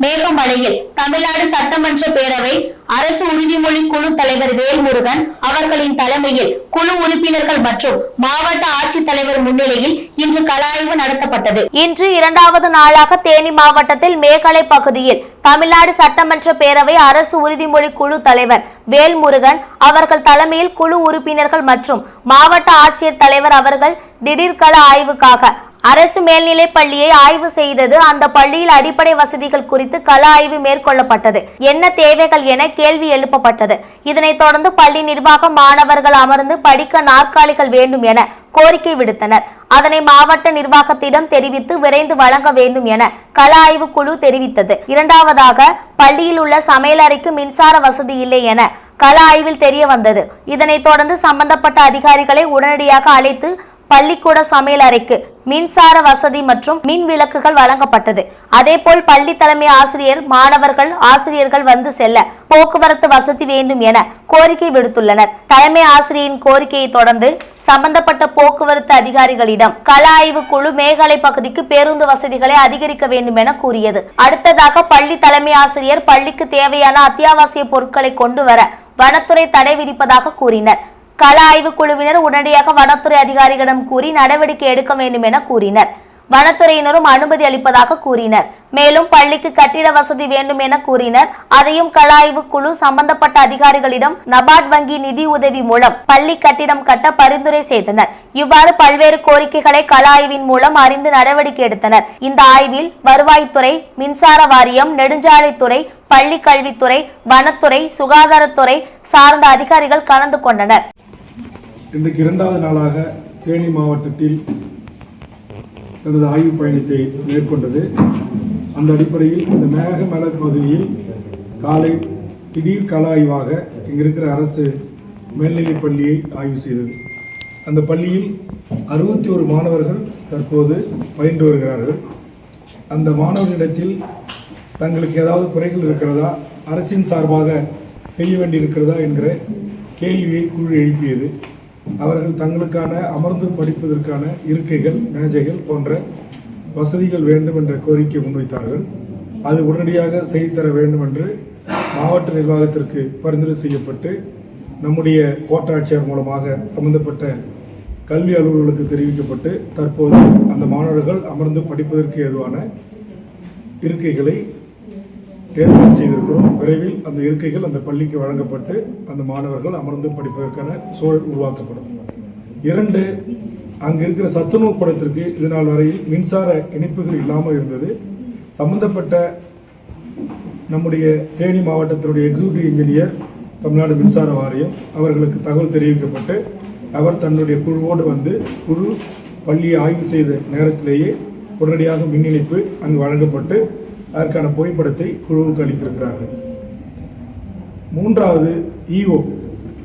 மேகமலையில் தமிழ்நாடு சட்டமன்ற பேரவை அரசு உறுதிமொழி குழு தலைவர் வேல்முருகன் அவர்களின் தலைமையில் குழு உறுப்பினர்கள் மற்றும் மாவட்ட ஆட்சித்தலைவர் முன்னிலையில் இன்று கலாய்வு நடத்தப்பட்டது. இன்று இரண்டாவது நாளாக தேனி மாவட்டத்தில் மேகலை பகுதியில் தமிழ்நாடு சட்டமன்ற பேரவை அரசு உறுதிமொழி குழு தலைவர் வேல்முருகன் அவர்கள் தலைமையில் குழு உறுப்பினர்கள் மற்றும் மாவட்ட ஆட்சியர் தலைவர் அவர்கள் திடீர் கள ஆய்வுக்காக அரசு மேல்நிலைப் பள்ளியை ஆய்வு செய்தது அந்த பள்ளியில் அடிப்படை வசதிகள் குறித்து கள ஆய்வு மேற்கொள்ளப்பட்டது. என்ன தேவைகள் என கேள்வி எழுப்பப்பட்டது. இதனைத் தொடர்ந்து பள்ளி நிர்வாக மாணவர்கள் அமர்ந்து படிக்க நாற்காலிகள் வேண்டும் என கோரிக்கை விடுத்தனர். அதனை மாவட்ட நிர்வாகத்திடம் தெரிவித்து விரைந்து வழங்க வேண்டும் என கள ஆய்வு குழு தெரிவித்தது. இரண்டாவதாக பள்ளியில் உள்ள சமையலறைக்கு மின்சார வசதி இல்லை என கள ஆய்வில் தெரிய வந்தது. இதனைத் தொடர்ந்து சம்பந்தப்பட்ட அதிகாரிகளை உடனடியாக அழைத்து பள்ளிக்கூட சமையல் அறைக்கு மின்சார வசதி மற்றும் மின் விளக்குகள் வழங்கப்பட்டது. அதேபோல் பள்ளி தலைமை ஆசிரியர் மாணவர்கள் ஆசிரியர்கள் வந்து செல்ல போக்குவரத்து வசதி வேண்டும் என கோரிக்கை விடுத்துள்ளனர். தலைமை ஆசிரியரின் கோரிக்கையை தொடர்ந்து சம்பந்தப்பட்ட போக்குவரத்து அதிகாரிகளிடம் கள ஆய்வு குழு மேகாலை பகுதிக்கு பேருந்து வசதிகளை அதிகரிக்க வேண்டும் என கூறியது. அடுத்ததாக பள்ளி தலைமை ஆசிரியர் பள்ளிக்கு தேவையான அத்தியாவசிய பொருட்களை கொண்டு வர வனத்துறை தடை விதிப்பதாக கூறினர். கள ஆய்வு குழுவினர் உடனடியாக வனத்துறை அதிகாரிகளிடம் கூறி நடவடிக்கை எடுக்க வேண்டும் என கூறினர். வனத்துறையினரும் அனுமதி அளிப்பதாக கூறினர். மேலும் பள்ளிக்கு கட்டிட வசதி வேண்டும் என கூறினர். அதையும் கள ஆய்வு குழு சம்பந்தப்பட்ட அதிகாரிகளிடம் நபார்ட் வங்கி நிதி உதவி மூலம் பள்ளி கட்டிடம் கட்ட பரிந்துரை செய்தனர். இவ்வாறு பல்வேறு கோரிக்கைகளை கள ஆய்வின் மூலம் அறிந்து நடவடிக்கை எடுத்தனர். இந்த ஆய்வில் வருவாய்த்துறை மின்சார வாரியம் நெடுஞ்சாலைத்துறை பள்ளி கல்வித்துறை வனத்துறை சுகாதாரத்துறை சார்ந்த அதிகாரிகள் கலந்து கொண்டனர். இன்றைக்கு இரண்டாவது நாளாக தேனி மாவட்டத்தில் தனது ஆய்வுப் பயணத்தை மேற்கொண்டது. அந்த அடிப்படையில் இந்த மேகமலை பகுதியில் காலை திடீர் கள ஆய்வாக இங்கு இருக்கிற அரசு மேல்நிலைப் பள்ளியை ஆய்வு செய்தது. அந்த பள்ளியில் அறுபத்தி ஒரு மாணவர்கள் தற்போது பயின்று வருகிறார்கள். அந்த மாணவர்களிடத்தில் தங்களுக்கு ஏதாவது குறைகள் இருக்கிறதா அரசின் சார்பாக செய்ய வேண்டியிருக்கிறதா என்கிற கேள்வியை குழு எழுப்பியது. அவர்கள் தங்களுக்கான அமர்ந்து படிப்பதற்கான இருக்கைகள் மேஜைகள் போன்ற வசதிகள் வேண்டும் என்ற கோரிக்கை முன்வைத்தார்கள். அது உடனடியாக செய்து தர வேண்டும் என்று மாவட்ட நிர்வாகத்திற்கு பரிந்துரை செய்யப்பட்டு நம்முடைய கோட்டாட்சியர் மூலமாக சம்பந்தப்பட்ட கல்வி அலுவலர்களுக்கு தெரிவிக்கப்பட்டு தற்போது அந்த மாணவர்கள் அமர்ந்து படிப்பதற்கு ஏதுவான இருக்கைகளை ஏற்பாடு செய்திருக்கிறோம். விரைவில் அந்த இருக்கைகள் அந்த பள்ளிக்கு வழங்கப்பட்டு அந்த மாணவர்கள் அமர்ந்து படிப்பதற்கான சூழல் உருவாக்கப்படும். இரண்டு அங்கு இருக்கிற சத்துணவு கூடத்திற்கு இது நாள் வரையில் மின்சார இணைப்புகள் இல்லாமல் இருந்தது. சம்பந்தப்பட்ட நம்முடைய தேனி மாவட்டத்தினுடைய எக்ஸிக்யூட்டிவ் இன்ஜினியர் தமிழ்நாடு மின்சார வாரியம் அவர்களுக்கு தகவல் தெரிவிக்கப்பட்டு அவர் தன்னுடைய குழுவோடு வந்து குழு பள்ளியை ஆய்வு செய்த நேரத்திலேயே உடனடியாக மின் இணைப்பு அங்கு வழங்கப்பட்டு அதற்கான புகைப்படத்தை குழுவுக்கு அளித்திருக்கிறார்கள். மூன்றாவது ஈஓ.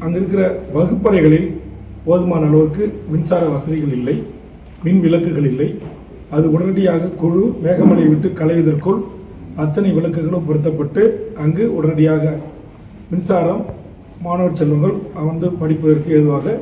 அங்கே இருக்கிற வகுப்பறைகளில் போதுமான அளவுக்கு மின்சார வசதிகள் இல்லை மின் விளக்குகள் இல்லை. அது உடனடியாக குழு மேகமலையை விட்டு களைவதற்குள் அத்தனை விளக்குகளும் பொருத்தப்பட்டு அங்கு உடனடியாக மின்சாரம் மாணவர் செல்வங்கள் வந்து படிப்பதற்கு ஏதுவாக